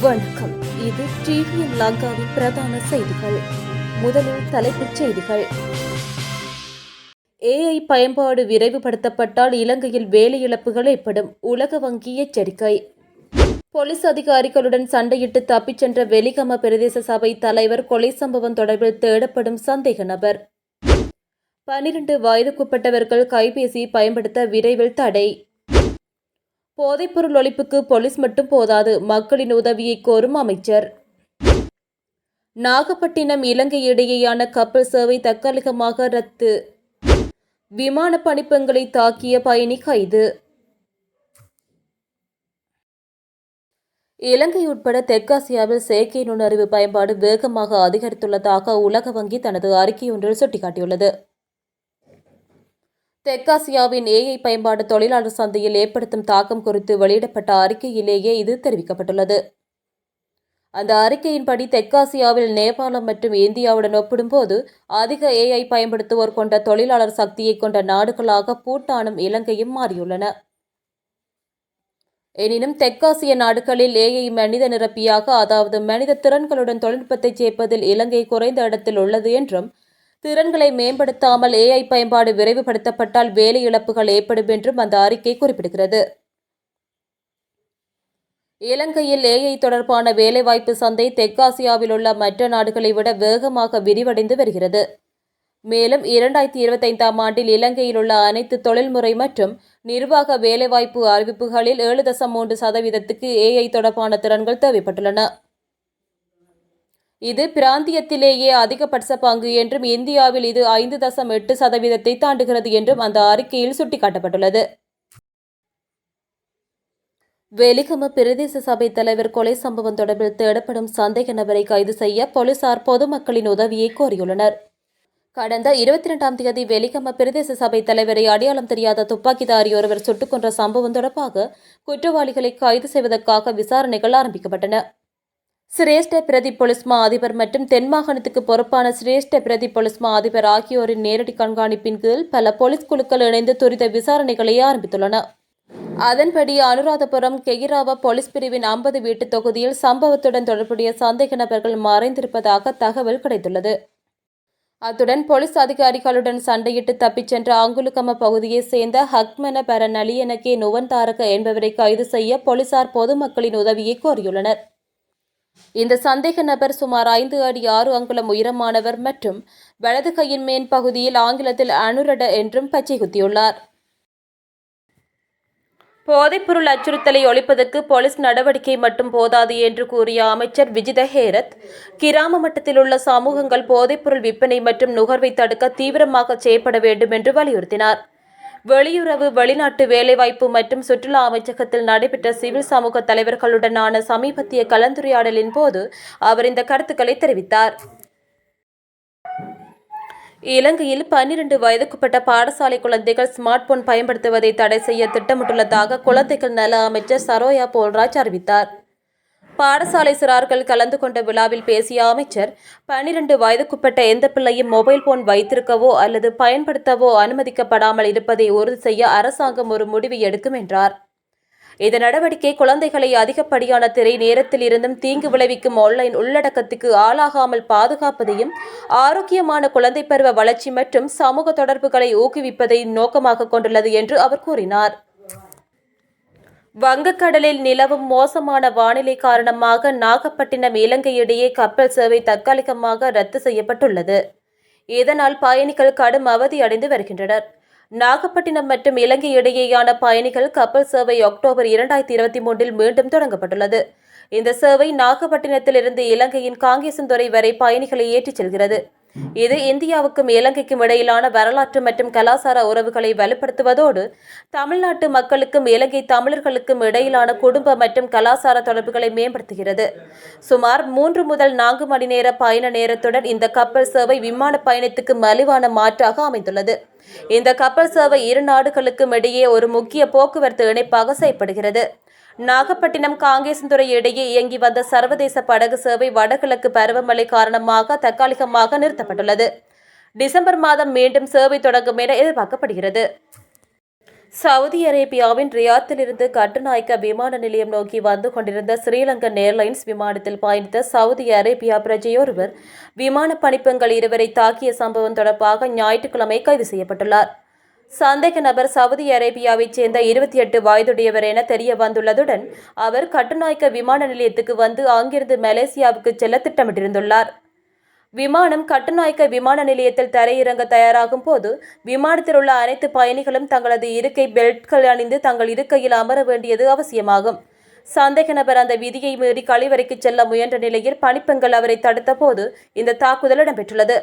வணக்கம். இது டிவிஎன் லங்காவின் பிரதான செய்திகள். முதலில் தலைப்புச் செய்திகள். ஏஐ பயன்பாடு விரைவுபடுத்தப்பட்டால் இலங்கையில் வேலை இழப்புகள் ஏற்படும். உலக வங்கி எச்சரிக்கை. போலீஸ் அதிகாரிகளுடன் சண்டையிட்டு தப்பிச் சென்ற வெலிகம பிரதேச சபை தலைவர் கொலை சம்பவம் தொடர்பில் தேடப்படும் சந்தேக நபர். பனிரெண்டு வயதுக்குட்பட்டவர்கள் கைபேசி பயன்படுத்த விரைவில் தடை. போதைப்பொருள் ஒழிப்புக்கு போலீஸ் மட்டும் போதாது மக்களின் உதவியை கோரும் அமைச்சர். நாகப்பட்டினம் இலங்கை இடையேயான கப்பல் சேவை தற்காலிகமாக ரத்து. விமான பணிப்பெண்களை தாக்கிய பயணி கைது. இலங்கை உட்பட தெற்காசியாவில் செயற்கை நுண்ணறிவு பயன்பாடு வேகமாக அதிகரித்துள்ளதாக உலக வங்கி தனது அறிக்கையொன்றில் சுட்டிக்காட்டியுள்ளது. தெற்காசியாவின் ஏஐ பயன்பாடு தொழிலாளர் சந்தையில் ஏற்படுத்தும் தாக்கம் குறித்து வெளியிடப்பட்ட அறிக்கையிலேயே இது தெரிவிக்கப்பட்டுள்ளது. அந்த அறிக்கையின்படி தெற்காசியாவில் நேபாளம் மற்றும் இந்தியாவுடன் ஒப்பிடும்போது அதிக ஏஐ பயன்படுத்துவோர் கொண்ட தொழிலாளர் சக்தியை கொண்ட நாடுகளாக பூட்டானும் இலங்கையும் மாறியுள்ளன. எனினும் தெற்காசிய நாடுகளில் ஏஐ மனித நிரப்பியாக அதாவது மனித திறன்களுடன் தொழில்நுட்பத்தை சேர்ப்பதில் இலங்கை குறைந்த இடத்தில் உள்ளது என்றும் திறன்களை மேம்படுத்தாமல் ஏஐ பயன்பாடு விரைவுபடுத்தப்பட்டால் வேலை இழப்புகள் ஏற்படும் என்றும் அந்த அறிக்கை குறிப்பிடுகிறது. இலங்கையில் ஏஐ தொடர்பான வேலைவாய்ப்பு சந்தை தெற்காசியாவில் உள்ள மற்ற நாடுகளை விட வேகமாக விரிவடைந்து வருகிறது. மேலும் இரண்டாயிரத்தி இருபத்தைந்தாம் ஆண்டில் இலங்கையில் உள்ள அனைத்து தொழில்முறை மற்றும் நிர்வாக வேலைவாய்ப்பு அறிவிப்புகளில் ஏழு தசம் மூன்று சதவீதத்துக்கு ஏஐ தொடர்பான திறன்கள் தேவைப்பட்டுள்ளன. இது பிராந்தியத்திலேயே அதிகபட்ச பங்கு என்றும் இந்தியாவில் இது ஐந்து தசம் எட்டு சதவீதத்தை தாண்டுகிறது என்றும் அந்த அறிக்கையில் சுட்டிக்காட்டப்பட்டுள்ளது. வெலிகம பிரதேச சபை தலைவர் கொலை சம்பவம் தொடர்பில் தேடப்படும் சந்தேக நபரை கைது செய்ய போலீசார் பொதுமக்களின் உதவியை கோரியுள்ளனர். கடந்த இருபத்தி இரண்டாம் தேதி வெலிகம பிரதேச சபை தலைவரை அடையாளம் தெரியாத துப்பாக்கிதாரி ஒருவர் சுட்டுக் கொன்ற சம்பவம் தொடர்பாக குற்றவாளிகளை கைது செய்வதற்காக விசாரணைகள் ஆரம்பிக்கப்பட்டன. சிரேஷ்ட பிரதி பொலிஸ்மா அதிபர் மற்றும் தென் மாகாணத்துக்கு பொறுப்பான சிரேஷ்ட பிரதி பொலிஸ்மா அதிபர் ஆகியோரின் நேரடி கண்காணிப்பின் கீழ் பல போலீஸ் குழுக்கள் இணைந்து துரித விசாரணைகளை ஆரம்பித்துள்ளன. அதன்படி அனுராதபுரம் கெகிராவா போலீஸ் பிரிவின் ஐம்பது வீட்டு தொகுதியில் சம்பவத்துடன் தொடர்புடைய சந்தேக நபர்கள் மறைந்திருப்பதாக தகவல் கிடைத்துள்ளது. அத்துடன் போலீஸ் அதிகாரிகளுடன் சண்டையிட்டு தப்பிச் சென்ற அங்குலுக்கம பகுதியைச் சேர்ந்த ஹக்மன பரநலியன நுவன் தாரக என்பவரை கைது செய்ய போலீசார் பொதுமக்களின் உதவியை கோரியுள்ளனர். இந்த சந்தேக நபர் சுமார் ஐந்து அடி ஆறு அங்குலம் உயரமானவர் மற்றும் வலது கையின் மேன் பகுதியில் ஆங்கிலத்தில் அனுரட என்றும் பச்சை குத்தியுள்ளார். போதைப்பொருள் அச்சுறுத்தலை ஒழிப்பதற்கு போலீஸ் நடவடிக்கை மட்டும் போதாது என்று கூறிய அமைச்சர் விஜித ஹேரத் கிராம மட்டத்தில் உள்ள சமூகங்கள் போதைப்பொருள் விற்பனை மற்றும் நுகர்வை தடுக்க தீவிரமாக செய்யப்பட வேண்டும் என்று வலியுறுத்தினார். வெளியுறவு வெளிநாட்டு வேலைவாய்ப்பு மற்றும் சுற்றுலா அமைச்சகத்தில் நடைபெற்ற சிவில் சமூக தலைவர்களுடனான சமீபத்திய கலந்துரையாடலின் போது அவர் இந்த கருத்துக்களை தெரிவித்தார். இலங்கையில் பன்னிரண்டு வயதுக்குப்பட்ட பாடசாலை குழந்தைகள் ஸ்மார்ட் போன் பயன்படுத்துவதை தடை செய்ய திட்டமிட்டுள்ளதாக குழந்தைகள் நல அமைச்சர் சரோயா போல்ராஜ் அறிவித்தார். பாடசாலை சிறார்கள் கலந்து கொண்ட விழாவில் பேசிய அமைச்சர் பனிரெண்டு வயதுக்குட்பட்ட எந்த பிள்ளையும் மொபைல் போன் வைத்திருக்கவோ அல்லது பயன்படுத்தவோ அனுமதிக்கப்படாமல் இருப்பதை உறுதி செய்ய அரசாங்கம் ஒரு முடிவு எடுக்கும் என்றார். இந்த நடவடிக்கை குழந்தைகளை அதிகப்படியான திரை நேரத்தில் இருந்தும் தீங்கு விளைவிக்கும் ஆன்லைன் உள்ளடக்கத்துக்கு ஆளாகாமல் பாதுகாப்பதையும் ஆரோக்கியமான குழந்தை பருவ வளர்ச்சி மற்றும் சமூக தொடர்புகளை ஊக்குவிப்பதை நோக்கமாக கொண்டுள்ளது என்று அவர் கூறினார். வங்கக்கடலில் நிலவும் மோசமான வானிலை காரணமாக நாகப்பட்டினம் இலங்கை இடையே கப்பல் சேவை தற்காலிகமாக ரத்து செய்யப்பட்டுள்ளது. இதனால் பயணிகள் கடும் அவதி அடைந்து வருகின்றனர். நாகப்பட்டினம் மற்றும் இலங்கை இடையேயான பயணிகள் கப்பல் சேவை அக்டோபர் இரண்டாயிரத்தி இருபத்தி மூன்றில் மீண்டும் தொடங்கப்பட்டுள்ளது. இந்த சேவை நாகப்பட்டினத்திலிருந்து இலங்கையின் காங்கேசன்துறை வரை பயணிகளை ஏற்றிச் செல்கிறது. இது இந்தியாவுக்கும் இலங்கைக்கும் இடையிலான வரலாற்று மற்றும் கலாச்சார உறவுகளை வலுப்படுத்துவதோடு தமிழ்நாட்டு மக்களுக்கும் இலங்கை தமிழர்களுக்கும் இடையிலான குடும்ப மற்றும் கலாச்சார தொடர்புகளை மேம்படுத்துகிறது. சுமார் மூன்று முதல் நான்கு மணி நேர பயண நேரத்துடன் இந்த கப்பல் சேவை விமான பயணத்துக்கு மலிவான மாற்றாக அமைந்துள்ளது. இந்த கப்பல் சேவை இரு நாடுகளுக்கும் இடையே ஒரு முக்கிய போக்குவரத்து இணைப்பாக செயல்படுகிறது. நாகப்பட்டினம் காங்கேசன்துறை இடையே இயங்கி வந்த சர்வதேச படகு சேவை வடகிழக்கு பருவமழை காரணமாக தற்காலிகமாக நிறுத்தப்பட்டுள்ளது. டிசம்பர் மாதம் மீண்டும் சேவை தொடங்கும் என எதிர்பார்க்கப்படுகிறது. சவுதி அரேபியாவின் ரியாத்திலிருந்து கட்டுநாயக்க விமான நிலையம் நோக்கி வந்து கொண்டிருந்த ஸ்ரீலங்கன் ஏர்லைன்ஸ் விமானத்தில் பயணித்த சவுதி அரேபியா பிரஜையொருவர் விமான பணிப்பெண்கள் இருவரை தாக்கிய சம்பவம் தொடர்பாக ஞாயிற்றுக்கிழமை கைது செய்யப்பட்டுள்ளார். சந்தேக நபர் சவுதி அரேபியாவைச் சேர்ந்த இருபத்தி எட்டு வயதுடையவர் என தெரிய வந்துள்ளதுடன் அவர் கட்டுநாயக்க விமான நிலையத்துக்கு வந்து அங்கிருந்து மலேசியாவுக்கு செல்ல திட்டமிட்டிருந்துள்ளார். விமானம் கட்டுநாயக்க விமான நிலையத்தில் தரையிறங்க தயாராகும் போது விமானத்தில் உள்ள அனைத்து பயணிகளும் தங்களது இருக்கை பெல்ட்கள் அணிந்து தங்கள் இருக்கையில் அமர வேண்டியது அவசியமாகும். சந்தேக நபர் அந்த விதியை மீறி கழிவறைக்கு செல்ல முயன்ற நிலையில் பணிப்பெண்கள் அவரை தடுத்தபோது இந்த தாக்குதல் இடம்பெற்றுள்ளது.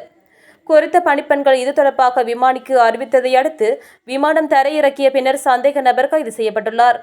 குறித்த பணிப்பெண்கள் இது தொடர்பாக விமானிக்கு அறிவித்ததை அடுத்து விமானம் தரையிறக்கிய பின்னர் சந்தேக நபர் கைது செய்யப்பட்டுள்ளார்.